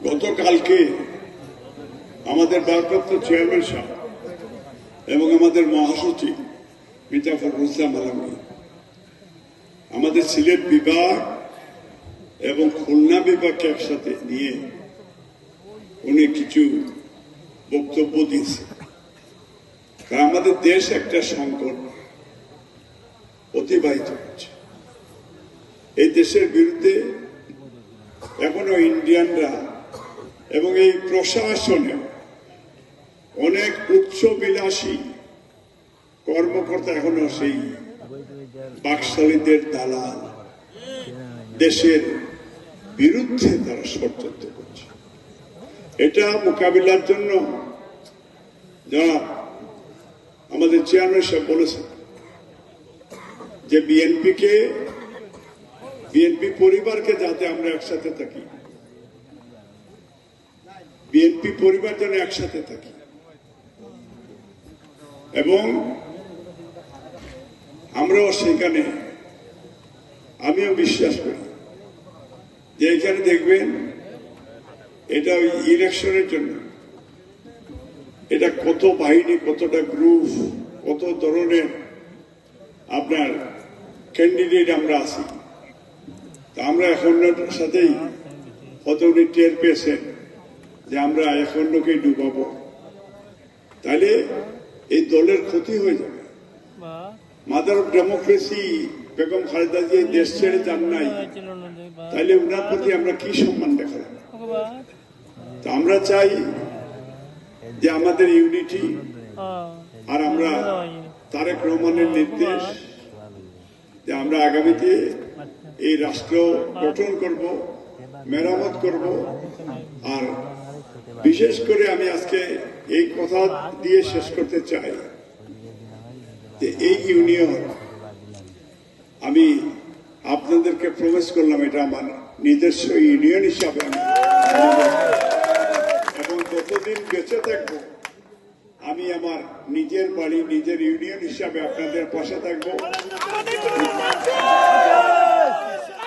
গতকালকে আমাদের ভারপ্রাপ্ত চেয়ারম্যান সাহেব এবং আমাদের মহাসচিব মির্জাফর ইসলাম আলমী আমাদের সিলেট বিভাগ এবং খুলনা বিভাগকে একসাথে নিয়ে উনি কিছু বক্তব্য দিয়েছে কারণ আমাদের দেশ একটা সংকট অতিবাহিত হচ্ছে এই দেশের বিরুদ্ধে এখনও ইন্ডিয়ানরা এবং এই প্রশাসনে অনেক উচ্চ বিলাসী কর্মকর্তা এখনও সেই বাকশালীদের দালাল দেশের বিরুদ্ধে তারা ষড়যন্ত্র করছে। এটা মোকাবিলার জন্য যারা আমাদের চেয়ারম্যান সাহেব বলেছেন যে বিএনপিকে, বিএনপি পরিবারকে যাতে আমরা একসাথে থাকি। বিএনপি পরিবার যেন একসাথে থাকি। এবং আমরাও সেখানে, আমিও বিশ্বাস করি যে এখানে দেখবেন এটা ওই ইলেকশনের জন্য। এটা কত বাহিনী, কতটা গ্রুপ, কত ধরনের আপনার ক্যান্ডিডেট আমরা আছি। তা আমরা এখন সাথেই হয়তো উনি টের পেয়েছেন যে আমরা লোকেই ডুবাবো। তাহলে এই দলের ক্ষতি হয়ে যাবে। Mother of democracy Begum Khaleda Zia দেশ ছেড়ে যান নাই। তাহলে উনার প্রতি আমরা কি সম্মান দেখালাম তা আমরা চাই যে আমাদের ইউনিটি আর আমরা তারেক রহমানের নির্দেশ যে আমরা আগামীতে এই রাষ্ট্র গঠন করব, মেরামত করব আর বিশেষ করে আমি আজকে এই কথা দিয়ে শেষ করতে চাই যে এই ইউনিয়ন, আমি আপনাদেরকে প্রবেশ করলাম এটা আমার নিজস্ব ইউনিয়ন হিসাবে আমি এবং যতদিন বেঁচে থাকব, আমি আমার নিজের বাড়ি, নিজের ইউনিয়ন হিসাবে আপনাদের পাশে থাকব।